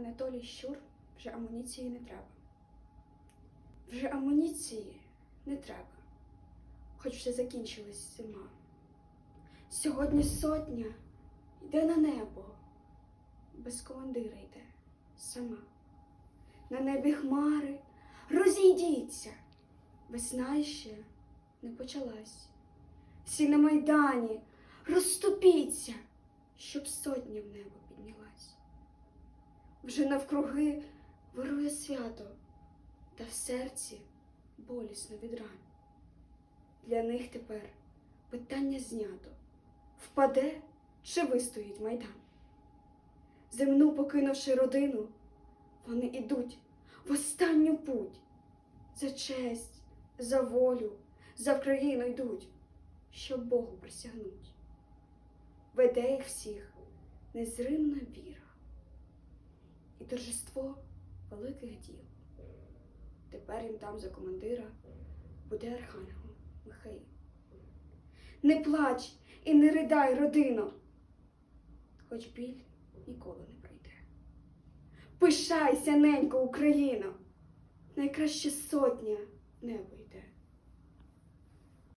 Анатолій Щур вже амуніції не треба. Вже амуніції не треба, хоч вже закінчилась зима. Сьогодні сотня йде на небо, без командира йде сама. На небі хмари розійдіться, весна ще не почалась. Всі на майдані розступіться, щоб сотня в небо піднялась. Вже навкруги вирує свято, та в серці болісно від ран. Для них тепер питання знято впаде чи вистоїть майдан. Земну покинувши родину, вони ідуть в останню путь. За честь, за волю, за Вкраїну йдуть, щоб Богу присягнуть. Веде їх всіх незримна віра торжество великих діл. Тепер їм там за командира буде архангел Михаїл. Не плач і не ридай, родино, хоч біль ніколи не прийде. Пишайся, ненько Україно, найкраще сотня небо.